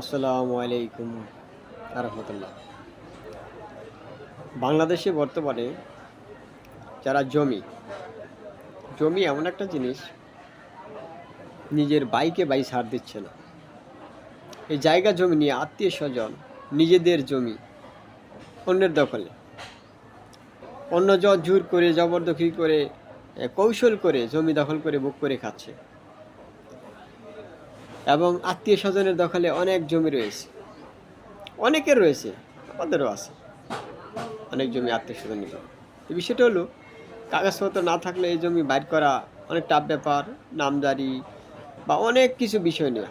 আসসালামু আলাইকুম রহমতুল্লাহ বাংলাদেশে বর্তমানে যারা জমি জমি এমন একটা জিনিস, নিজের বাইকে বাই ছাড় দিচ্ছে না। এই জায়গা জমি নিয়ে আত্মীয় স্বজন নিজেদের জমি অন্যের দখলে। অন্য জোর করে, জবরদখি করে কৌশল করে জমি দখল করে বুক করে খাচ্ছে। এবং আত্মীয় স্বজনের দখলে অনেক জমি রয়েছে। অনেকের রয়েছে, আমাদেরও আছে। অনেক জমি আত্মীয় স্বজন নিকট এই বিষয়টা হলো, কাগজপত্র না থাকলে এই জমি বাইর করা অনেক টাফ ব্যাপার নামজারি বা অনেক কিছু বিষয় নিয়ে।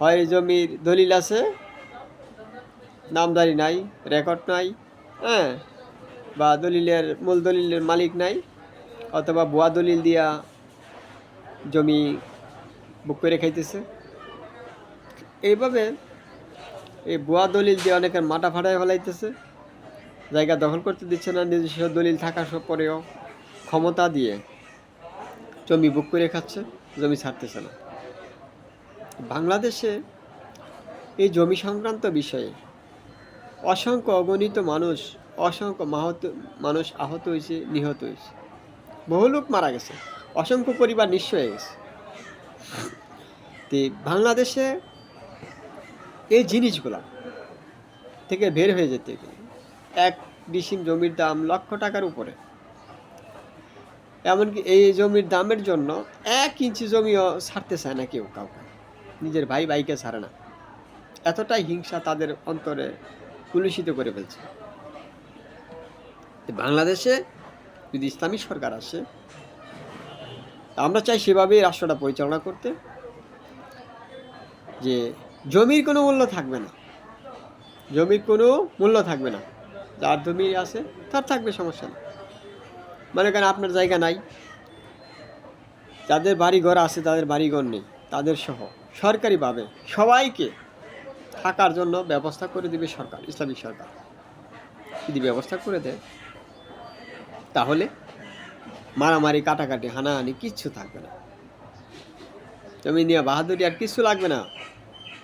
হয় এই জমির দলিল আছে, নামদারি নাই রেকর্ড নাই হ্যাঁ বা দলিলের, মূল দলিলের মালিক নাই, অথবা ভুয়া দলিল দিয়া জমি বুক করে খাইতেছে। এইভাবে এই ভুয়া দলিল দিয়ে অনেকের মাটা ফাটায় ফেলাইতেছে। জায়গা দখল করতে দিচ্ছে না, নিজস্ব দলিল সব পরেও ক্ষমতা দিয়ে জমি বুক করে খাচ্ছে, জমি ছাড়তেছে না। বাংলাদেশে এই জমি সংক্রান্ত বিষয়ে অসংখ্য অগণিত মানুষ, অসংখ্য মাহত, মানুষ আহত হয়েছে, নিহত হয়েছে। বহু লোক মারা গেছে। অসংখ্য পরিবার নিঃস্ব হয়ে গেছে। তো বাংলাদেশে এই জিনিসগুলা থেকে বের হয়ে যেতে এক ডিসিম জমির দাম লক্ষ টাকার উপরে। এমনকি এই জমির দামের জন্য এক ইঞ্চি জমিও ছাড়তে চায় না কেউ কাউকে। নিজের ভাই ভাইকে ছাড়ে না। এতটাই হিংসা তাদের অন্তরে কুলুষিত করে ফেলছে। বাংলাদেশে যদি ইসলামী সরকার আসে আমরা চাই সেভাবেই রাষ্ট্রটা পরিচালনা করতে, যে জমির কোনো মূল্য থাকবে না। জমির কোনো মূল্য থাকবে না। যার জমি আছে, তার থাকবে, সমস্যা না মনে করেন আপনার জায়গা নাই। যাদের বাড়ি ঘর আছে, তাদের বাড়ি ঘর নেই, তাদের সহ। সরকারিভাবে সবাইকে থাকার জন্য ব্যবস্থা করে দিবে সরকার ইসলামিক সরকার। যদি ব্যবস্থা করে দেয়, তাহলে মারামারি, কাটাকাটি, হানাহানি, কিচ্ছু থাকবে না। জমি নিয়ে বাহাদুরি আর কিছু লাগবে না।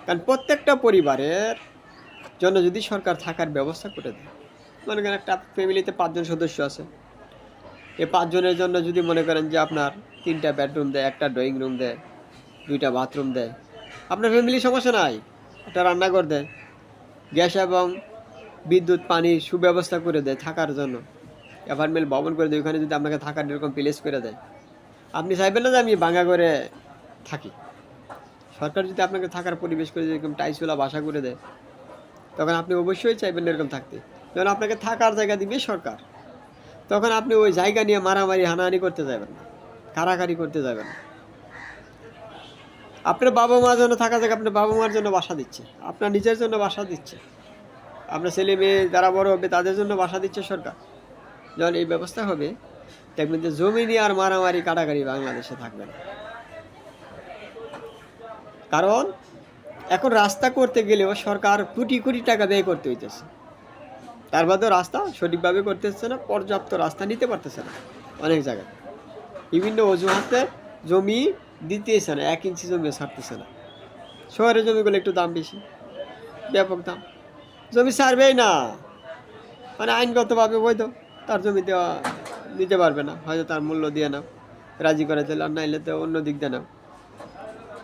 কারণ প্রত্যেকটা পরিবারের জন্য যদি সরকার থাকার ব্যবস্থা করে দেয়, মনে করেন একটা ফ্যামিলিতে পাঁচজন সদস্য আছে। এই পাঁচজনের জন্য যদি মনে করেন যে আপনার তিনটা বেডরুম দেয়, একটা ড্রয়িং রুম দেয়, দুইটা বাথরুম দেয়, আপনার ফ্যামিলি সমস্যা নাই, একটা রান্নাঘর দেয়। গ্যাস এবং বিদ্যুৎ, পানির সুব্যবস্থা করে দেয় থাকার জন্য। অ্যাপার্টমেন্ট ভবন করে দেয়, ওখানে যদি আপনাকে থাকার এরকম প্লেস করে দেয়। আপনি চাইবেন না যে আমি ভাঙা করে থাকি। সরকার যদি আপনাকে থাকার পরিবেশ করে যেরকম টাইসওয়ালা বাসা করে দেয়, তখন আপনি অবশ্যই চাইবেন এরকম থাকতে। যখন আপনাকে থাকার জায়গা দিবে সরকার, তখন আপনি ওই জায়গা নিয়ে মারামারি, হানাহানি করতে যাবেন না, কারাকারি করতে যাবেন না। আপনার বাবা মার জন্য থাকা জায়গা, আপনার বাবা মার জন্য বাসা দিচ্ছে, আপনার নিজের জন্য বাসা দিচ্ছে। আপনার ছেলে মেয়ে যারা বড় হবে, তাদের জন্য বাসা দিচ্ছে সরকার। যখন এই ব্যবস্থা হবে। দেখবেন যে জমি নিয়ে আর মারামারি কাটাকারি বাংলাদেশে থাকবে না। কারণ এখন রাস্তা করতে গেলেও সরকার কোটি কোটি টাকা ব্যয় করতে হইতেছে। তার বাদেও রাস্তা সঠিকভাবে করতেছে না, পর্যাপ্ত রাস্তা নিতে পারতেছে না অনেক জায়গায়। বিভিন্ন অজুহাতে জমি দিতেছে না, এক ইঞ্চি জমি ছাড়তেছে না। শহরের জমিগুলো একটু দাম বেশি, ব্যাপক দাম। জমি ছাড়বেই না। মানে আইনগতভাবে বৈধ। তার জমি দেওয়া নিতে পারবে না, হয়তো তার মূল্য দিয়ে নাও রাজি করে দিলে, আর নাইলে তো অন্য দিক দিয়ে নাও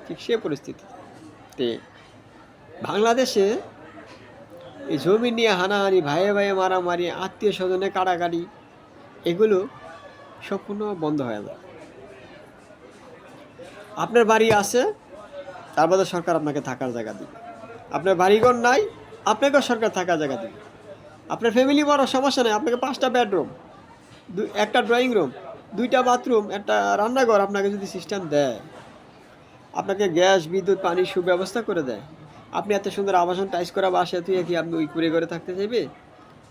ঠিক সে পরিস্থিতি বাংলাদেশে এই জমি নিয়ে হানাহানি, ভাইয়ে ভাইয়ে মারামারি, আত্মীয় স্বজনে কাড়াকাড়ি, এগুলো সম্পূর্ণ বন্ধ হয়ে যায়। আপনার বাড়ি আছে, তার মধ্যে সরকার আপনাকে থাকার জায়গা দিবে। আপনার বাড়িঘর নাই, আপনাকেও সরকার থাকার জায়গা দিবে। আপনার ফ্যামিলি বড়, সমস্যা নেই। আপনাকে পাঁচটা বেডরুম একটা ড্রয়িং রুম দুইটা বাথরুম একটা রান্নাঘর আপনাকে যদি সিস্টেম দেয়, আপনাকে গ্যাস বিদ্যুৎ পানির সুব্যবস্থা করে দেয়। আপনি এত সুন্দর আবাসন টাইস করা বাসা তুই কি আপনি ওই করে করে থাকতে চাইবে?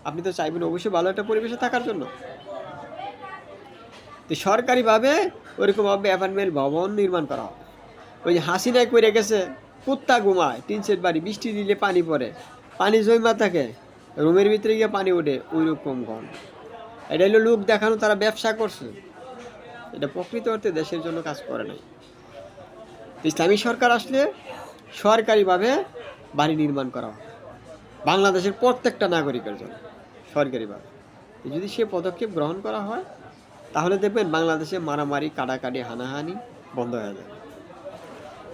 আপনি তো চাইবেন অবশ্যই ভালো একটা পরিবেশে থাকার জন্য। তো সরকারিভাবে ওরকমভাবে অ্যাপার্টমেন্ট ভবন নির্মাণ করা হবে। ওই যে হাসিনায় করে গেছে, কুত্তা ঘুমায়, টিন সেট বাড়ি, বৃষ্টি দিলে পানি পড়ে। পানি জমা থাকে রুমের ভিতরে গিয়ে পানি ওঠে ওই রকম ঘন এটা হলো লোক দেখানো, তারা ব্যবসা করছে। এটা প্রকৃত অর্থে দেশের জন্য কাজ করে নাই। ইসলামী সরকার আসলে সরকারিভাবে বাড়ি নির্মাণ করা হবে বাংলাদেশের প্রত্যেকটা নাগরিকের জন্য সরকারিভাবে। যদি সে পদক্ষেপ গ্রহণ করা হয়, তাহলে দেখবেন বাংলাদেশে মারামারি, কাটাকাটি, হানাহানি বন্ধ হয়ে যাবে।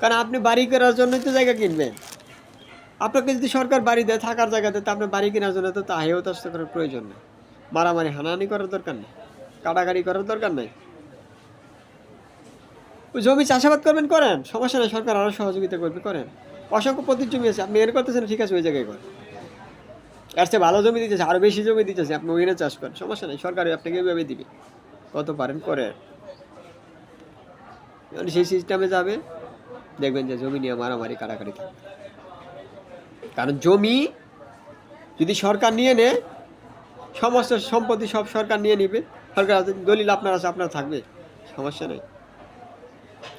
কারণ আপনি বাড়ি করার জন্যই তো জায়গা কিনবেন। আপনাকে যদি সরকার বাড়ি দেয়, থাকার জায়গা দেয়, তা আপনি বাড়ি কেনার জন্য তো তাহেও তস্ত করার প্রয়োজন নেই। মারামারি, হানাহানি করার দরকার নেই, কাটাকাটি করার দরকার নেই। জমি চাষাবাদ করবেন, করেন। সমস্যা নেই, সরকার আরও সহযোগিতা করবে, করেন। অসংখ্য পতির জমি আছে, আপনি এর করতেছেন ঠিক আছে, ওই জায়গায় করেন। এর চেয়ে ভালো জমি দিতেছে আরও বেশি জমি দিতেছে, আপনি ওইখানে চাষ করেন, সমস্যা নেই সরকার আপনাকে এইভাবে দিবে। কত পারেন, করেন। সেই সিস্টেমে যাবে, দেখবেন যে জমি নিয়ে মারামারি, কাটাকাটি থাকবে। কারণ জমি যদি সরকার নিয়ে নেয় সমস্ত সম্পত্তি সব সরকার নিয়ে নেবে। সরকার আছে, দলিল আপনার আছে আপনার থাকবে সমস্যা নেই।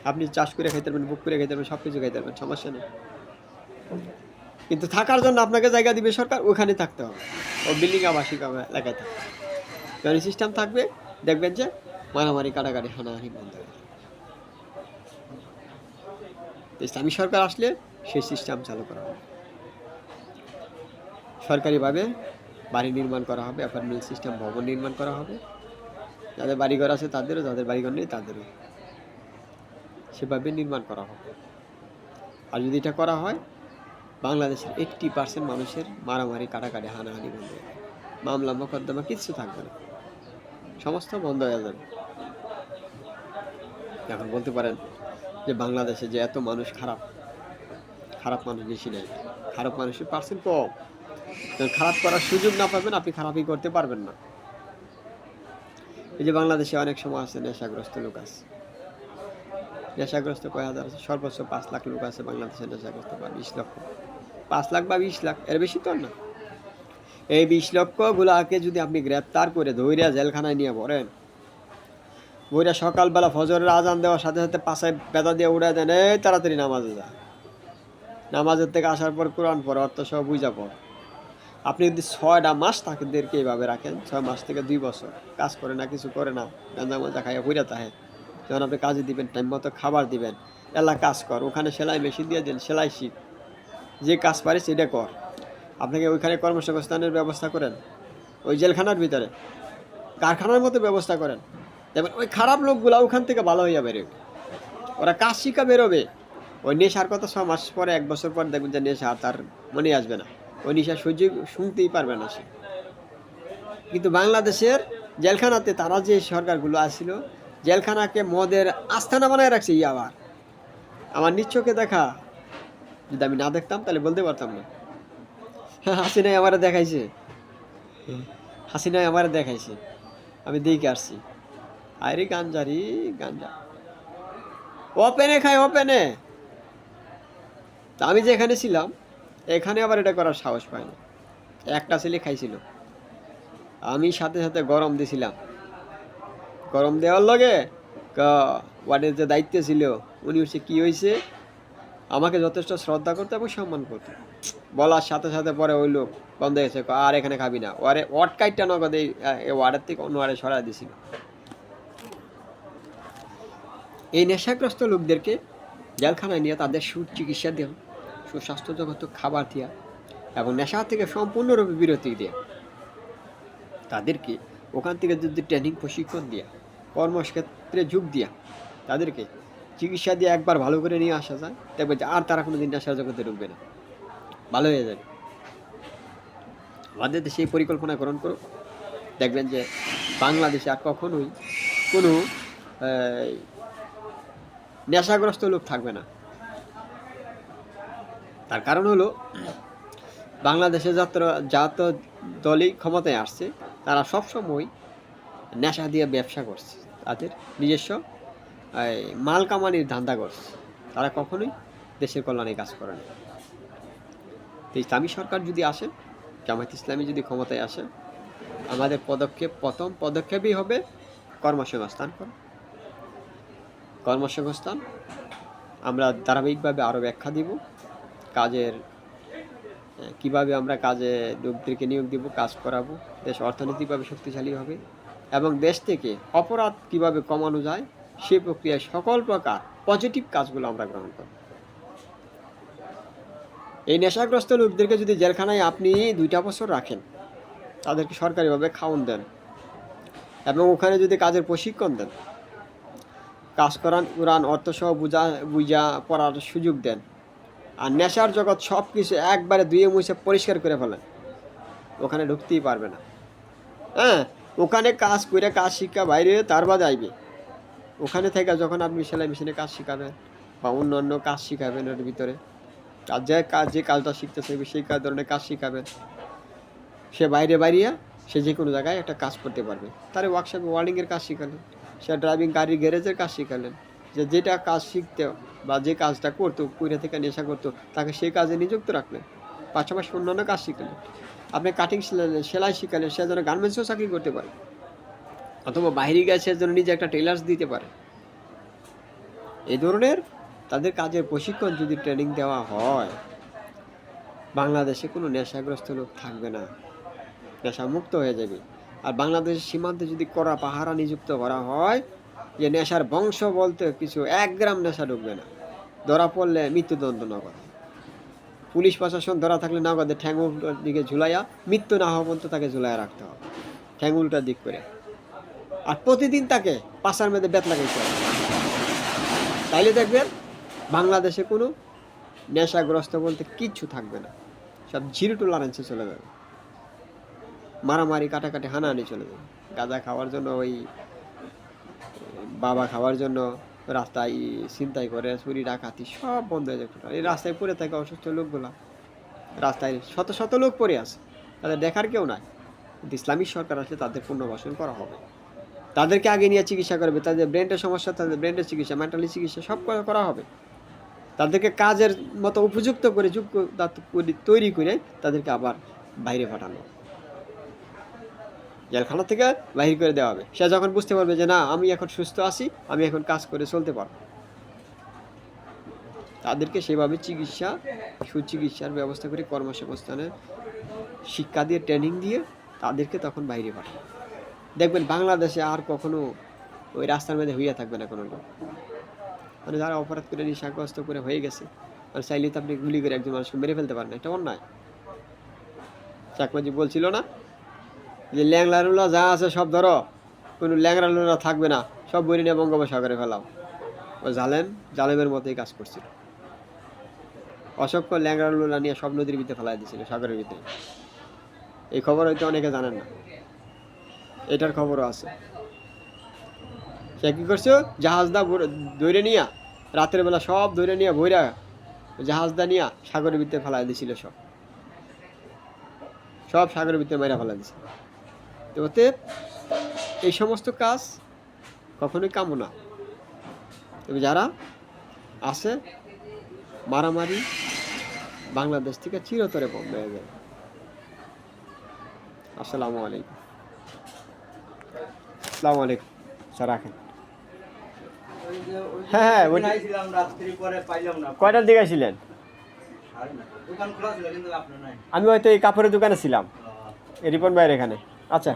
আপনি চাষ করে খাইতে পারবেন বুক করে খাইতে পারবেন সব কিছু খাইতে পারবেন সমস্যা নেই। কিন্তু থাকার জন্য আপনাকে জায়গা দিবে সরকার ওখানে থাকতে হবে। ও বিল্ডিং আবাসিক আবা- এলাকায় থাকবে সিস্টেম থাকবে দেখবেন যে মারামারি কাটাকাটি হানাহানি বন্ধ যাবে। ইসলামী সরকার আসলে সেই সিস্টেম চালু করা হবে। সরকারিভাবে বাড়ি নির্মাণ করা হবে অ্যাপার্টমেন্ট সিস্টেম ভবন নির্মাণ করা হবে। যাদের বাড়িঘর আছে তাদেরও, যাদের বাড়িঘর নেই তাদেরও। সেভাবে নির্মাণ করা হবে। আর যদি এটা করা হয়, বাংলাদেশের এইট্টি পার্সেন্ট মানুষের মারামারি, কাটাকাটি, হানাহানি বন্ধ হয়ে মামলা, মোকদ্দমা কিচ্ছু থাকবে না। সমস্ত বন্ধ হয়ে যাবে। এখন বলতে পারেন যে বাংলাদেশে যে এত মানুষ খারাপ খারাপ মানুষ বেশি নেই। খারাপ মানুষের পার্সেন্ট কম। খারাপ করার সুযোগ না পাবেন, আপনি খারাপই করতে পারবেন না। এই যে বাংলাদেশে অনেক সময় আছে নেশাগ্রস্ত লোক আছে। নেশাগ্রস্ত কয় হাজার আছে? সর্বোচ্চ পাঁচ লাখ লোক আছে বাংলাদেশে নেশাগ্রস্ত বা বিশ লক্ষ। পাঁচ লাখ বা বিশ লাখ, এর বেশি তো না। এই বিশ লক্ষ গুলাকে যদি আপনি গ্রেপ্তার করে ধৈর্য জেলখানায় নিয়ে পড়েন বইরা সকালবেলা ফজরের আজান দেওয়ার সাথে সাথে পাশায় বেদা দিয়ে উড়ে দেন, এই তাড়াতাড়ি নামাজে যা। নামাজের থেকে আসার পর কোরআন পর অর্থ সব বুঝা পর আপনি যদি ছয়টা মাস তাদেরকে এইভাবে রাখেন, ছয় মাস থেকে দুই বছর। কাজ করে না, কিছু করে না গাঁজা মাজা খাইয়া হইরা তাহে যখন আপনি কাজে দিবেন, টাইম মতো খাবার দিবেন, এলা কাজ কর, ওখানে সেলাই মেশিন দিয়ে দেন, সেলাই শিখ। যে কাজ পারে সেটা কর। আপনাকে ওইখানে কর্মসংস্থানের ব্যবস্থা করেন? ওই জেলখানার ভিতরে? কারখানার মতো ব্যবস্থা করেন। দেখবেন ওই খারাপ লোকগুলা ওখান থেকে ভালো হইয়া বেরোবে ওরা কাজ শিখা বেরোবে। ওই নেশার কথা ছ মাস পরে, এক বছর পর দেখবেন যে নেশা তার মনে আসবে না। ওই নেশা সহ্য শুনতেই পারবে না সে। কিন্তু বাংলাদেশের জেলখানাতে তারা যে সরকারগুলো আসছিল, জেলখানাকে মদের আস্থানা বানায় রাখছে ই আবার। আমার নিচ্ছকে দেখা, যদি আমি না দেখতাম তাহলে বলতে পারতাম না। হাসিনাই আমার দেখাইছে। হাসিনাই আমার দেখাইছে। আমি দেখে আসছি। আরে গাঞ্জারি, গাঞ্জা। ওপেনে খায় ওপেনে। আমি যেখানে ছিলাম এখানে আবার এটা করার সাহস পায় না একটা ছেলে খাইছিল। আমি সাথে সাথে গরম দিছিলাম। গরম দেওয়ার লগে ওয়ার্ডের যে দায়িত্ব ছিল, উনি হচ্ছে কী হয়েছে আমাকে যথেষ্ট শ্রদ্ধা করতে এবং সম্মান করতে। বলার সাথে সাথে পরে ওই লোক বন্ধ হয়েছে আর এখানে খাবি না। ওয়ারে, ওয়ার্ড কাইটটা নগদ এই ওয়ার্ডের থেকে অন্য ওয়ার্ডে সরাই দিছিল। এই নেশাগ্রস্ত লোকদেরকে জেলখানায় নিয়ে তাদের সুচিকিৎসা দেওয়া। সুস্বাস্থ্য জগত খাবার দেওয়া এবং নেশা থেকে সম্পূর্ণরূপে বিরতি দেওয়া তাদেরকে ওখান থেকে যদি ট্রেনিং প্রশিক্ষণ দেওয়া কর্মক্ষেত্রে যোগ দেওয়া তাদেরকে চিকিৎসা দিয়ে একবার ভালো করে নিয়ে আসা যায়, দেখবে যে আর তারা কোনো দিন নেশার জগতে ঢুকবে না। ভালো হয়ে যাবে আমাদের এই পরিকল্পনা গ্রহণ করুক দেখবেন যে বাংলাদেশে আর কখনোই কোনো নেশাগ্রস্ত লোক থাকবে না। তার কারণ হলো, বাংলাদেশে যত যত দলই ক্ষমতায় আসছে, তারা সবসময় নেশা দিয়ে ব্যবসা করছে, তাদের নিজস্ব মাল কামানির ধান্দা করছে, তারা কখনোই দেশের কল্যাণে কাজ করে না। তো ইসলামী সরকার যদি আসে, জামায়াত ইসলামী যদি ক্ষমতায় আসে, আমাদের পদক্ষেপ, প্রথম পদক্ষেপই হবে কর্মসংস্থান করা। কর্মসংস্থান আমরা ধারাবাহিকভাবে আরও ব্যাখ্যা দিব। কাজের কীভাবে আমরা কাজে লোকদেরকে নিয়োগ দিব, কাজ করাবো, দেশ অর্থনৈতিকভাবে শক্তিশালী হবে এবং দেশ থেকে অপরাধ কীভাবে কমানো যায়, সে প্রক্রিয়ায় সকল প্রকার পজিটিভ কাজগুলো আমরা গ্রহণ করব। এই নেশাগ্রস্ত লোকদেরকে যদি জেলখানায় আপনি দুইটা বছর রাখেন, তাদেরকে সরকারিভাবে খাওয়ান দেন এবং ওখানে যদি কাজের প্রশিক্ষণ দেন, কাজ করান, উড়ান, অর্থসহ বুঝা বুঝা পড়ার সুযোগ দেন আর নেশার জগৎ সব কিছু একবারে দুয়ে মুছে পরিষ্কার করে ফেলেন। ওখানে ঢুকতেই পারবে না। হ্যাঁ ওখানে কাজ করে কাজ শিক্ষা বাইরে তার বাদে আইবে। ওখানে থেকে যখন আপনি সেলাই মেশিনে কাজ শিখাবেন বা অন্য অন্য কাজ শিখাবেন ওর ভিতরে আর যে কাজ, যে কাজটা শিখতেছে সেই কাজ ধরনের কাজ শিখাবেন সে বাইরে বাইরিয়া সে যে কোনো জায়গায় একটা কাজ করতে পারবে। তার ওয়ার্কশপে ওয়ার্ডিংয়ের কাজ শিখালেন, সে ড্রাইভিং গাড়ির গ্যারেজের কাজ শিখালেন। যে যেটা কাজ শিখতে বা যে কাজটা করতো, কুইরে থেকে নেশা করতো, তাকে সেই কাজে নিযুক্ত রাখলেন। পাশাপাশি অন্যান্য কাজ শিখালেন। আপনি কাটিং সেলাই শিখালেন, সে যেন গার্মেন্টসও চাকরি করতে পারে। অথবা বাইরে গিয়ে সে যেন নিজে একটা টেলার্স দিতে পারে। এই ধরনের তাদের কাজের প্রশিক্ষণ যদি ট্রেনিং দেওয়া হয়, বাংলাদেশে কোনো নেশাগ্রস্ত লোক থাকবে না। নেশা মুক্ত হয়ে যাবে। আর বাংলাদেশের সীমান্তে যদি কড়া পাহারা নিযুক্ত করা হয় যে নেশার বংশ বলতে কিছু এক গ্রাম নেশা ঢুকবে না। ধরা পড়লে মৃত্যুদণ্ড নগদ। পুলিশ প্রশাসন ধরা থাকলে নগদে ঠ্যাং উল্টোর দিকে ঝুলাইয়া মৃত্যু না হওয়া পর্যন্ত তাকে ঝুলাইয়া রাখতে হবে। ঠ্যাং উল্টার দিক করে। আর প্রতিদিন তাকে পাশার মধ্যে বেত লাগাইতে হবে। তাইলে দেখবেন বাংলাদেশে কোনো নেশাগ্রস্ত বলতে কিচ্ছু থাকবে না। সব জিরো টলারেন্সে চলে যাবে। মারামারি, কাটাকাটি, হানাহানি চলে যাবে। গাঁজা খাওয়ার জন্য ওই বাবা খাওয়ার জন্য রাস্তায় ছিনতাই করে, চুরি, ডাকাতি সব বন্ধ হয়ে total। এই রাস্তায় পড়ে থাকে অসুস্থ লোকগুলা। রাস্তায় শত শত লোক পড়ে আছে। তাদের দেখার কেউ নাই। কিন্তু ইসলামিক সরকার আসলে তাদের পুনর্বাসন করা হবে। তাদেরকে আগে নিয়ে চিকিৎসা করবে। তাদের ব্রেনের সমস্যা, তাদের ব্রেনের চিকিৎসা, মেন্টালি চিকিৎসা সব করা- হবে। তাদেরকে কাজের মতো উপযুক্ত করে যোগ্য তৈরি করে তাদেরকে আবার বাইরে পাঠানো। জেলখানা থেকে বাহির করে দেওয়া হবে। সে যখন বুঝতে পারবে যে, না, আমি এখন সুস্থ আছি, আমি এখন কাজ করে চলতে পারব। তাদেরকে সেভাবে চিকিৎসা, সুচিকিৎসার ব্যবস্থা করে কর্মসংস্থানের শিক্ষা দিয়ে ট্রেনিং দিয়ে তাদেরকে তখন বাইরে পাঠাবে দেখবেন বাংলাদেশে আর কখনো ওই রাস্তার মধ্যে হইয়া থাকবে না কোনো লোক। মানে যারা অপরাধ করে, নিশাগ্রস্ত করে হয়ে গেছে, আর চাইলে তো আপনি গুলি করে একজন মানুষকে মেরে ফেলতে পারেন এটা অন্যায়। চাকমাজি বলছিল না যে ল্যাংলা লুলা যা আছে সব ধরো, কোনো ল্যাংরা লুলা থাকবে না, সব বই নিয়ে বঙ্গোপসাগরে ফেলাও। ও জালেম, জালেমের মতোই কাজ করছিল। অসংখ্য ল্যাংরা লুলা নিয়ে সব নদীর ভিতরে ফেলাই দিয়েছিল, সাগরের ভিতরে। এই খবর হয়তো অনেকে জানেন না। এটার খবরও আছে। সে কি করছ? জাহাজদা দৌড়ে নিয়া, রাতের বেলা সব দৌড়ে নিয়ে ভৈরা জাহাজদা নিয়া সাগরের ভিতরে ফেলাই দিয়েছিল সব। সব সাগরের ভিতরে মেরা ফেলা দিয়েছিল। তো ওতে এই সমস্ত কাজ কখনোই কামনা না। তবে যারা আছে মারামারি বাংলাদেশ থেকে চিরতরে বন্ধ হয়ে যাবে। আসসালামু আলাইকুম। আসসালামু আলাইকুম। স্যার রাখেন। ওই যে হ্যাঁ, হ্যাঁ, ওই- রাত্রি পরে পাইলাম না। কয়টার দিকে ছিলেন আর না। দোকান খোলা ছিল কিন্তু আপনার নাই। আমি হয়তো এই কাপড়ের দোকানে ছিলাম। রিপন ভাইয়ের এখানে। আচ্ছা।